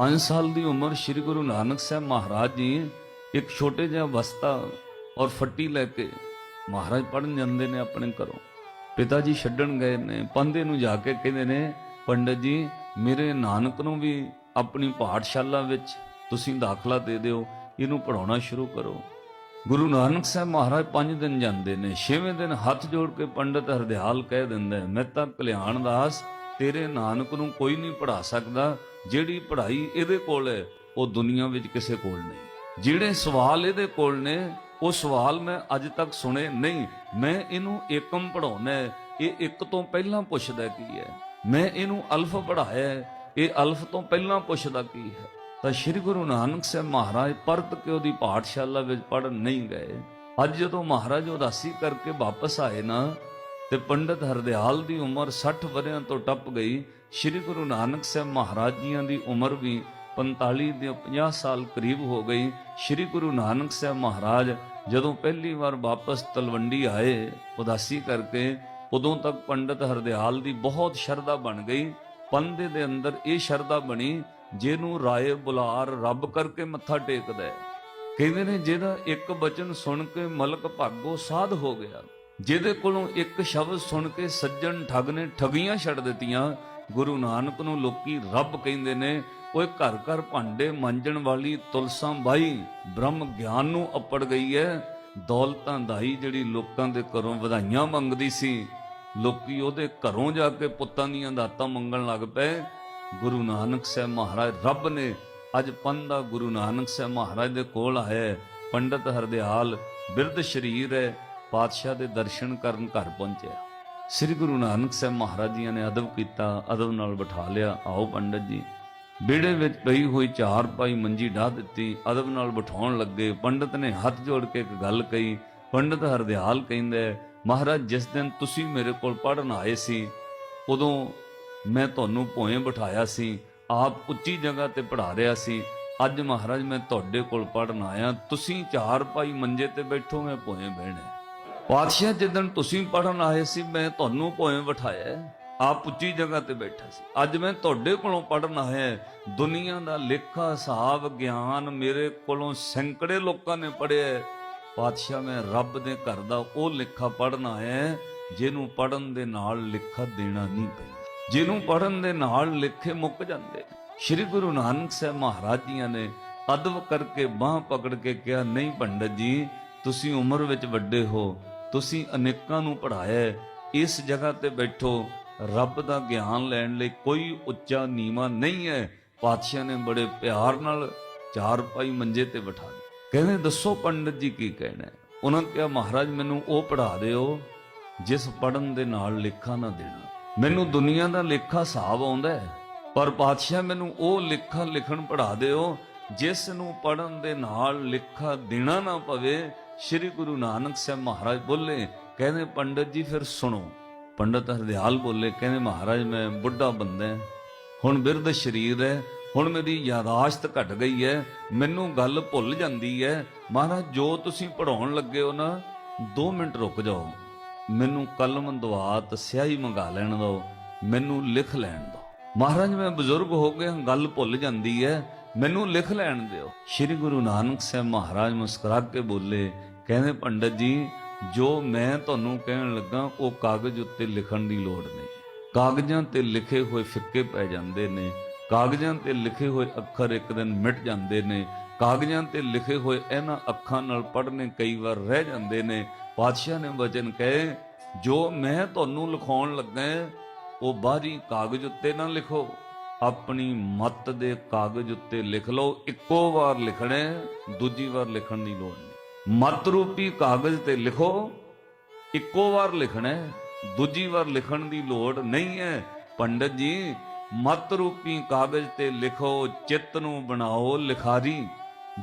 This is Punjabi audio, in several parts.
5 ਸਾਲ ਦੀ ਉਮਰ ਸ੍ਰੀ ਗੁਰੂ ਨਾਨਕ ਸਾਹਿਬ ਮਹਾਰਾਜ ਜੀ ਇੱਕ ਛੋਟੇ ਜਿਹਾ ਵਸਤਾ ਔਰ ਫੱਟੀ ਲੈ ਕੇ ਮਹਾਰਾਜ ਪੜਨ ਜਾਂਦੇ ਨੇ ਆਪਣੇ ਘਰੋਂ। ਪਿਤਾ ਜੀ ਛੱਡਣ ਗਏ ਨੇ ਪੰਦੇ ਨੂੰ ਜਾ ਕੇ ਕਹਿੰਦੇ ਨੇ, ਪੰਡਤ ਜੀ, ਮੇਰੇ ਨਾਨਕ ਨੂੰ ਵੀ ਆਪਣੀ ਪਾਠਸ਼ਾਲਾ ਵਿੱਚ ਤੁਸੀਂ ਦਾਖਲਾ ਦੇ ਦਿਓ, ਇਹਨੂੰ ਪੜਾਉਣਾ ਸ਼ੁਰੂ ਕਰੋ। ਗੁਰੂ ਨਾਨਕ ਸਾਹਿਬ ਮਹਾਰਾਜ 5 ਦਿਨ ਜਾਂਦੇ ਨੇ 6ਵੇਂ ਦਿਨ ਹੱਥ ਜੋੜ ਕੇ ਪੰਡਤ ਹਰਦਿਆਲ ਕਹਿ ਦਿੰਦਾ ਮੈਂ ਤਾਂ ਕਲਿਆਣ ਦਾਸ ਤੇਰੇ ਨਾਨਕ ਨੂੰ ਕੋਈ ਨਹੀਂ ਪੜਾ ਸਕਦਾ, ਜਿਹੜੀ ਪੜ੍ਹਾਈ ਇਹਦੇ ਕੋਲ ਹੈ, ਉਹ ਦੁਨੀਆ ਵਿੱਚ ਕਿਸੇ ਕੋਲ ਨਹੀਂ। ਜਿਹੜੇ ਸਵਾਲ ਇਹਦੇ ਕੋਲ ਨੇ, ਉਹ ਸਵਾਲ ਮੈਂ ਅੱਜ ਤੱਕ ਸੁਣੇ ਨਹੀਂ। ਮੈਂ ਇਹਨੂੰ ਏਕਮ ਪੜਾਉਣਾ ਇਹ ਇੱਕ ਤੋਂ ਪਹਿਲਾਂ ਪੁੱਛਦਾ ਕੀ ਹੈ? ਮੈਂ ਇਹਨੂੰ ਅਲਫ ਪੜਾਇਆ ਇਹ ਅਲਫ ਤੋਂ ਪਹਿਲਾਂ ਪੁੱਛਦਾ ਕੀ ਹੈ? ਤਾਂ ਸ੍ਰੀ ਗੁਰੂ ਨਾਨਕ ਸਾਹਿਬ ਮਹਾਰਾਜ ਪਰਤ ਕੇ ਉਹਦੀ ਪਾਠਸ਼ਾਲਾ ਵਿੱਚ ਪੜਨ ਨਹੀਂ ਗਏ। ਅੱਜ ਜਦੋਂ ਮਹਾਰਾਜ ਉਦਾਸੀ ਕਰਕੇ ਵਾਪਸ ਆਏ ਨਾ ਤੇ ਪੰਡਤ ਹਰਦਿਆਲ ਦੀ ਉਮਰ 60 ਵਰਿਆਂ ਤੋਂ ਟੱਪ ਗਈ। ਸ੍ਰੀ ਗੁਰੂ ਨਾਨਕ ਸਾਹਿਬ ਮਹਾਰਾਜ ਜੀਆਂ ਦੀ ਉਮਰ ਵੀ 45 ਦੇ 50 ਸਾਲ ਕਰੀਬ ਹੋ ਗਈ। ਸ੍ਰੀ ਗੁਰੂ ਨਾਨਕ ਸਾਹਿਬ ਮਹਾਰਾਜ ਜਦੋਂ ਪਹਿਲੀ ਵਾਰ ਵਾਪਸ ਤਲਵੰਡੀ ਆਏ, ਉਦਾਸੀ ਕਰਕੇ ਉਦੋਂ ਤੱਕ ਪੰਡਤ ਹਰਦਿਆਲ ਦੀ ਬਹੁਤ ਸ਼ਰਧਾ ਬਣ ਗਈ। ਪੰਦੇ ਦੇ ਅੰਦਰ ਇਹ ਸ਼ਰਧਾ ਬਣੀ ਜਿਹਨੂੰ ਰਾਏ ਬੁਲਾਰ ਰੱਬ ਕਰਕੇ ਮੱਥਾ ਟੇਕਦਾ ਹੈ। ਕਹਿੰਦੇ ਨੇ ਜਿਹਦਾ ਇੱਕ ਬਚਨ ਸੁਣ ਕੇ ਮਲਕ ਭਾਗੋ ਸਾਧ ਹੋ ਗਿਆ। ਜਿਹਦੇ ਕੋਲੋਂ ਇੱਕ ਸ਼ਬਦ ਸੁਣ ਕੇ ਸੱਜਣ ਠੱਗ ਨੇ ਠਗੀਆਂ ਛੱਡ ਦਿੱਤੀਆਂ, ਗੁਰੂ ਨਾਨਕ ਨੂੰ ਲੋਕੀ ਰੱਬ ਕਹਿੰਦੇ ਨੇ ਉਹ ਘਰ ਘਰ ਭਾਂਡੇ ਮਾਂਜਣ ਵਾਲੀ ਤੁਲਸਾਂ ਬਾਈ, ਬ੍ਰਹਮ ਗਿਆਨ ਨੂੰ ਅੱਪੜ ਗਈ ਹੈ ਦੌਲਤਾਂ ਦਾਈ ਜਿਹੜੀ ਲੋਕਾਂ ਦੇ ਘਰੋਂ ਵਧਾਈਆਂ ਮੰਗਦੀ ਸੀ, ਲੋਕੀ ਉਹਦੇ ਘਰੋਂ ਜਾ ਕੇ ਪੁੱਤਾਂ ਦੀਆਂ ਦਾਤਾਂ ਮੰਗਣ ਲੱਗ ਪਏ ਗੁਰੂ ਨਾਨਕ ਸਾਹਿਬ ਮਹਾਰਾਜ, ਰੱਬ ਨੇ ਅੱਜ ਪੰਦਾ ਗੁਰੂ ਨਾਨਕ ਸਾਹਿਬ ਮਹਾਰਾਜ ਦੇ ਕੋਲ ਆਇਆ ਹੈ। ਪੰਡਤ ਹਰਦਿਆਲ ਬਿਰਧ ਸ਼ਰੀਰ ਹੈ ਪਾਤਸ਼ਾਹ ਦੇ ਦਰਸ਼ਨ ਕਰਨ ਘਰ ਪਹੁੰਚਿਆ। ਸ੍ਰੀ ਗੁਰੂ ਨਾਨਕ ਸਾਹਿਬ ਮਹਾਰਾਜ ਜੀਆਂ ਨੇ ਅਦਬ ਕੀਤਾ, ਅਦਬ ਨਾਲ ਬਿਠਾ ਲਿਆ। ਆਓ ਪੰਡਤ ਜੀ। ਵਿਹੜੇ ਵਿੱਚ ਪਈ ਹੋਈ ਚਾਰ ਪਾਈ ਮੰਜੀ ਢਾ ਦਿੱਤੀ। ਅਦਬ ਨਾਲ ਬਿਠਾਉਣ ਲੱਗੇ। ਪੰਡਤ ਨੇ ਹੱਥ ਜੋੜ ਕੇ ਇੱਕ ਗੱਲ ਕਹੀ। ਪੰਡਤ ਹਰਦਿਆਲ ਕਹਿੰਦਾ, ਮਹਾਰਾਜ, ਜਿਸ ਦਿਨ ਤੁਸੀਂ ਮੇਰੇ ਕੋਲ ਪੜਨ ਆਏ ਸੀ, ਉਦੋਂ ਮੈਂ ਤੁਹਾਨੂੰ ਭੋਏ ਬਿਠਾਇਆ ਸੀ। ਆਪ ਉੱਚੀ ਜਗ੍ਹਾ ਤੇ ਪੜਾ ਰਿਹਾ ਸੀ। ਅੱਜ ਮਹਾਰਾਜ, ਮੈਂ ਤੁਹਾਡੇ ਕੋਲ ਪੜਨ ਆਇਆ। ਤੁਸੀਂ ਚਾਰ ਪਾਈ ਮੰਜੇ ਤੇ ਬੈਠੋ, ਮੈਂ ਭੋਏ ਬਹਿਣਾ। ਪਾਤਸ਼ਾਹ ਜਿੱਦਣ ਤੁਸੀਂ ਪੜਨ ਆਏ ਸੀ, ਮੈਂ ਤੁਹਾਨੂੰ ਭੋਏ ਬਿਠਾਇਆ ਆਪ ਉੱਚੀ ਜਗ੍ਹਾ ਤੇ ਬੈਠਾ ਸੀ। ਅੱਜ ਮੈਂ ਤੁਹਾਡੇ ਕੋਲੋਂ ਪੜਨ ਆਇਆ ਦੁਨੀਆ ਦਾ ਲੇਖਾ, ਹਿਸਾਬ, ਗਿਆਨ ਮੇਰੇ ਕੋਲੋਂ ਸੈਂਕੜੇ ਲੋਕਾਂ ਨੇ ਪੜਿਆ ਹੈ। ਪਾਤਸ਼ਾਹ ਮੈਂ ਰੱਬ ਦੇ ਘਰ ਦਾ ਉਹ ਲੇਖਾ ਪੜਨ ਆਇਆ ਜਿਹਨੂੰ ਪੜਨ ਦੇ ਨਾਲ ਲਿਖਾ ਦੇਣਾ ਨਹੀਂ ਪੈਂਦਾ। ਜਿਹਨੂੰ ਪੜਨ ਦੇ ਨਾਲ ਲਿਖੇ ਮੁੱਕ ਜਾਂਦੇ ਸ੍ਰੀ ਗੁਰੂ ਨਾਨਕ ਸਾਹਿਬ ਮਹਾਰਾਜ ਜੀਆਂ ਨੇ ਅਦਬ ਕਰਕੇ ਬਾਹ ਪਕੜ ਕੇ ਕਿਹਾ, ਨਹੀਂ ਪੰਡਤ ਜੀ, ਤੁਸੀਂ ਉਮਰ ਵਿੱਚ ਵੱਡੇ ਹੋ। ਤੁਸੀਂ ਅਨੇਕਾਂ ਨੂੰ ਪੜਾਇਆ ਇਸ ਜਗ੍ਹਾ ਤੇ ਬੈਠੋ, ਰੱਬ ਦਾ ਗਿਆਨ ਲੈਣ ਲਈ ਕੋਈ ਉੱਚਾ ਨੀਵਾ ਨਹੀਂ ਹੈ। ਪਾਤਸ਼ਾਹ ਨੇ ਬੜੇ ਪਿਆਰ ਨਾਲ ਚਾਰ ਪਾਈ ਮੰਜੇ ਤੇ ਬਿਠਾ ਦਿੱਤਾ। ਕਹਿੰਦੇ, ਦੱਸੋ ਪੰਡਤ ਜੀ ਕੀ ਕਹਿਣਾ ਹੈ? ਉਹਨਾਂ ਕਿਹਾ, ਮਹਾਰਾਜ, ਮੈਨੂੰ ਉਹ ਪੜਾ ਦਿਓ, ਜਿਸ ਪੜਨ ਦੇ ਨਾਲ ਲੇਖਾ ਨਾ ਦੇਣਾ। ਮੈਨੂੰ ਦੁਨੀਆ ਦਾ ਲੇਖਾ ਹਿਸਾਬ ਆਉਂਦਾ ਹੈ, ਪਰ ਪਾਤਸ਼ਾਹ, ਮੈਨੂੰ ਉਹ ਲੇਖਾ ਲਿਖਣ ਪੜਾ ਦਿਓ, ਜਿਸ ਨੂੰ ਪੜਨ ਦੇ ਨਾਲ ਲੇਖਾ ਦੇਣਾ ਨਾ ਪਵੇ ਸ੍ਰੀ ਗੁਰੂ ਨਾਨਕ ਸਾਹਿਬ ਮਹਾਰਾਜ ਬੋਲੇ, ਕਹਿੰਦੇ ਪੰਡਤ ਜੀ ਫਿਰ ਸੁਣੋ। ਪੰਡਤ ਹਰਦਿਆਲ ਬੋਲੇ, ਕਹਿੰਦੇ ਮਹਾਰਾਜ ਮੈਂ ਬੁੱਢਾ ਬੰਦਾ ਹੁਣ ਬਿਰਧ ਸਰੀਰ ਹੈ, ਹੁਣ ਮੇਰੀ ਯਾਦਾਸ਼ਤ ਘਟ ਗਈ ਹੈ, ਮੈਨੂੰ ਗੱਲ ਭੁੱਲ ਜਾਂਦੀ ਹੈ। ਮਹਾਰਾਜ, ਜੋ ਤੁਸੀਂ ਪੜਾਉਣ ਲੱਗੇ ਹੋ ਨਾ 2 ਮਿੰਟ ਰੁਕ ਜਾਓ, ਮੈਨੂੰ ਕਲਮ ਦਵਾਤ ਸਿਆਹੀ ਮੰਗਾ ਲੈਣ ਦਿਓ, ਮੈਨੂੰ ਲਿਖ ਲੈਣ ਦਿਓ। ਮਹਾਰਾਜ, ਮੈਂ ਬਜ਼ੁਰਗ ਹੋ ਗਿਆ ਗੱਲ ਭੁੱਲ ਜਾਂਦੀ ਹੈ, ਮੈਨੂੰ ਲਿਖ ਲੈਣ ਦਿਓ। ਸ੍ਰੀ ਗੁਰੂ ਨਾਨਕ ਸਾਹਿਬ ਮਹਾਰਾਜ ਮੁਸਕਰਾ ਕੇ ਬੋਲੇ ਕਹਿੰਦੇ ਪੰਡਤ ਜੀ ਜੋ ਮੈਂ ਤੁਹਾਨੂੰ ਕਹਿਣ ਲੱਗਾ ਉਹ ਕਾਗਜ਼ ਉੱਤੇ ਲਿਖਣ ਦੀ ਲੋੜ ਨਹੀਂ। ਕਾਗਜ਼ਾਂ ਤੇ ਲਿਖੇ ਹੋਏ ਫਿੱਕੇ ਪੈ ਜਾਂਦੇ ਨੇ। ਕਾਗਜ਼ਾਂ ਤੇ ਲਿਖੇ ਹੋਏ ਅੱਖਰ ਇੱਕ ਦਿਨ ਮਿਟ ਜਾਂਦੇ ਨੇ। ਕਾਗਜ਼ਾਂ ਤੇ ਲਿਖੇ ਹੋਏ ਇਹਨਾਂ ਅੱਖਾਂ ਨਾਲ ਪੜ੍ਹਨੇ ਕਈ ਵਾਰ ਰਹਿ ਜਾਂਦੇ ਨੇ। ਪਾਤਸ਼ਾਹ ਨੇ ਵਚਨ ਕਹੇ ਜੋ ਮੈਂ ਤੁਹਾਨੂੰ ਲਿਖਾਉਣ ਲੱਗਾ ਹਾਂ, ਉਹ ਬਾਹਰੀ ਕਾਗਜ਼ ਉੱਤੇ ਨਾ ਲਿਖੋ। ਆਪਣੀ ਮਤ ਦੇ ਕਾਗਜ਼ ਉੱਤੇ ਲਿਖ ਲਓ। ਇੱਕੋ ਵਾਰ ਲਿਖਣਾ ਦੂਜੀ ਵਾਰ ਲਿਖਣ ਦੀ ਲੋੜ ਮਤ ਰੂਪੀ ਕਾਗਜ਼ ਤੇ ਲਿਖੋ ਇੱਕੋ ਵਾਰ ਲਿਖਣਾ ਹੈ, ਦੂਜੀ ਵਾਰ ਲਿਖਣ ਦੀ ਲੋੜ ਨਹੀਂ ਹੈ। ਪੰਡਤ ਜੀ ਮਤ ਰੂਪੀ ਕਾਗਜ਼ ਤੇ ਲਿਖੋ ਚਿੱਤ ਨੂੰ ਬਣਾਓ ਲਿਖਾਰੀ।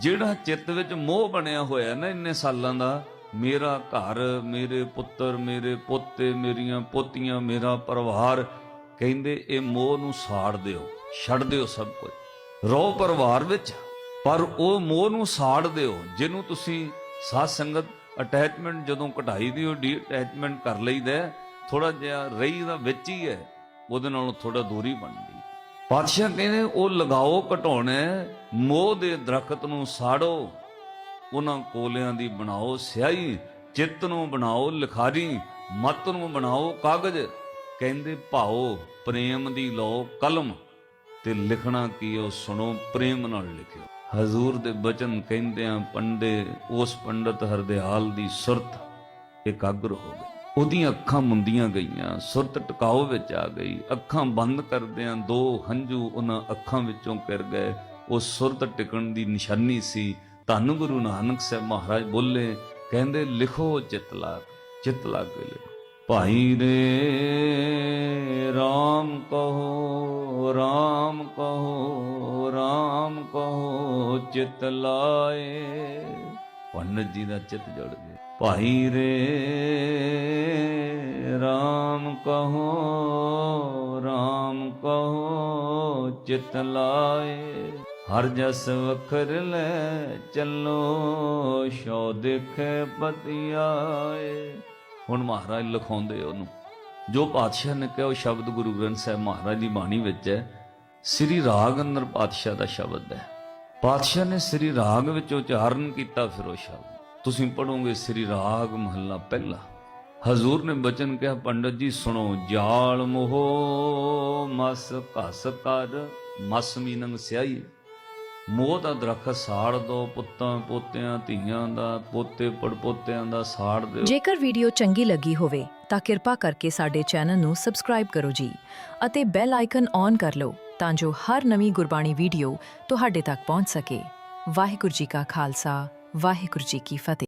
ਜਿਹੜਾ ਚਿੱਤ ਵਿੱਚ ਮੋਹ ਬਣਿਆ ਹੋਇਆ ਨਾ ਇੰਨੇ ਸਾਲਾਂ ਦਾ ਮੇਰਾ ਘਰ ਮੇਰੇ ਪੁੱਤਰ ਮੇਰੇ ਪੋਤੇ ਮੇਰੀਆਂ ਪੋਤੀਆਂ ਮੇਰਾ ਪਰਿਵਾਰ ਕਹਿੰਦੇ ਇਹ ਮੋਹ ਨੂੰ ਸਾੜ ਦਿਓ ਛੱਡ ਦਿਓ ਸਭ ਕੁਝ। ਰੋ ਪਰਿਵਾਰ ਵਿੱਚ ਪਰ ਉਹ ਮੋਹ ਨੂੰ ਸਾੜ ਦਿਓ ਜਿਹਨੂੰ ਤੁਸੀਂ ਸਾਧ ਸੰਗਤ ਅਟੈਚਮੈਂਟ ਜਦੋਂ ਘਟਾਈ ਦੀ ਉਹ ਡੀ ਅਟੈਚਮੈਂਟ ਕਰ ਲਈਦਾ ਥੋੜਾ ਜਿਹਾ ਰਹੀ ਦਾ ਵਿੱਚ ਹੀ ਹੈ, ਉਹਦੇ ਨਾਲੋਂ ਥੋੜਾ ਦੂਰੀ ਬਣਦੀ ਪਾਤਸ਼ਾਹ ਕਹਿੰਦੇ ਉਹ ਲਗਾਓ ਘਟਾਉਣਾ ਮੋਹ ਦੇ ਦਰਖਤ ਨੂੰ ਸਾੜੋ, ਉਹਨਾਂ ਕੋਲਿਆਂ ਦੀ ਬਣਾਓ ਸਿਆਹੀ, ਚਿੱਤ ਨੂੰ ਬਣਾਓ ਲਿਖਾਰੀ, ਮਤ ਨੂੰ ਬਣਾਓ ਕਾਗਜ਼, ਕਹਿੰਦੇ ਭਾਓ ਪ੍ਰੇਮ ਦੀ ਲਓ ਕਲਮ, ਤੇ ਲਿਖਣਾ ਕੀ ਉਹ ਸੁਣੋ, ਪ੍ਰੇਮ ਨਾਲ ਲਿਖਿਓ। ਹਜ਼ੂਰ ਦੇ ਬਚਨ ਕਹਿੰਦਿਆਂ ਪੰਡੇ, ਉਸ ਪੰਡਤ ਹਰਦਿਆਲ ਦੀ ਸੁਰਤ ਇਕਾਗਰ ਹੋ ਗਈ। ਉਹਦੀਆਂ ਅੱਖਾਂ ਮੁੰਦੀਆਂ ਗਈਆਂ, ਸੁਰਤ ਟਿਕਾਓ ਵਿੱਚ ਆ ਗਈ। ਅੱਖਾਂ ਬੰਦ ਕਰਦਿਆਂ ਦੋ ਹੰਝੂ ਉਹਨਾਂ ਅੱਖਾਂ ਵਿੱਚੋਂ ਕਿਰ ਗਏ। ਉਹ ਸੁਰਤ ਟਿਕਣ ਦੀ ਨਿਸ਼ਾਨੀ ਸੀ। ਧੰਨ ਗੁਰੂ ਨਾਨਕ ਸਾਹਿਬ ਮਹਾਰਾਜ ਬੋਲੇ, ਕਹਿੰਦੇ, ਲਿਖੋ ਚਿਤ ਲਾਗ ਚਿਤ ਲਾਗ ਕੇ ਲਿਖੋ। ਭਾਈ ਰੇ RAM ਕਹੋ RAM ਕਹੋ RAM ਕਹੋ, ਚਿਤ ਲਾਏ। ਪੰਡਤ ਜੀ ਦਾ ਚਿਤ ਜੁੜ ਗਿਆ। ਭਾਈ ਰੇ RAM ਕਹੋ RAM ਕਹੋ, ਚਿਤ ਲਾਏ। ਹਰ ਜਸ ਵਖਰ ਲੈ ਚੱਲੋ, ਸ਼ੋ ਦੇਖੇ ਪਤਿਆਏ। ਹੁਣ ਮਹਾਰਾਜ ਲਿਖਾਉਂਦੇ ਉਹਨੂੰ। ਜੋ ਪਾਤਸ਼ਾਹ ਨੇ ਕਿਹਾ, ਉਹ ਸ਼ਬਦ ਗੁਰੂ ਗ੍ਰੰਥ ਸਾਹਿਬ ਮਹਾਰਾਜ ਦੀ ਬਾਣੀ ਵਿੱਚ ਹੈ, ਸ੍ਰੀ ਰਾਗ ਅੰਦਰ ਪਾਤਸ਼ਾਹ ਦਾ ਸ਼ਬਦ ਹੈ। ਪਾਤਸ਼ਾਹ ਨੇ ਸ੍ਰੀ ਰਾਗ ਵਿੱਚ ਉਚਾਰਨ ਕੀਤਾ, ਫਿਰ ਉਹ ਸ਼ਬਦ। ਤੁਸੀਂ ਪੜੋਗੇ ਸ੍ਰੀ ਰਾਗ ਮਹੱਲਾ ਪਹਿਲਾ। ਹਜ਼ੂਰ ਨੇ ਬਚਨ ਕਿਹਾ, ਪੰਡਤ ਜੀ, ਸੁਣੋ, ਜਾਲ ਮੋਹ, ਮਸ ਘਸ ਕਰ ਮਸ ਮੀਨੰਗ ਸਿਆਹੀ। ਮੋਹ ਦਾ ਦਰਖਤ ਸਾੜ ਦੋ, ਪੁੱਤਾਂ ਪੋਤਿਆਂ, ਧੀਆਂ ਦਾ ਪੋਤੇ, ਪੜਪੋਤਿਆਂ ਦਾ ਸਾੜ ਦਿਓ। ਜੇਕਰ ਵੀਡੀਓ ਚੰਗੀ ਲੱਗੀ ਹੋਵੇ, ਤਾਂ ਕਿਰਪਾ ਕਰਕੇ ਸਾਡੇ ਚੈਨਲ ਨੂੰ ਸਬਸਕ੍ਰਾਈਬ ਕਰੋ ਜੀ ਅਤੇ ਬੈਲ ਆਈਕਨ ਔਨ ਕਰ ਲਓ ਤਾਂ ਜੋ ਹਰ ਨਵੀਂ ਗੁਰਬਾਣੀ ਵੀਡੀਓ ਤੁਹਾਡੇ ਤੱਕ ਪਹੁੰਚ ਸਕੇ। ਵਾਹਿਗੁਰੂ ਜੀ ਕਾ ਖਾਲਸਾ, ਵਾਹਿਗੁਰੂ ਜੀ ਕੀ ਫਤਿਹ।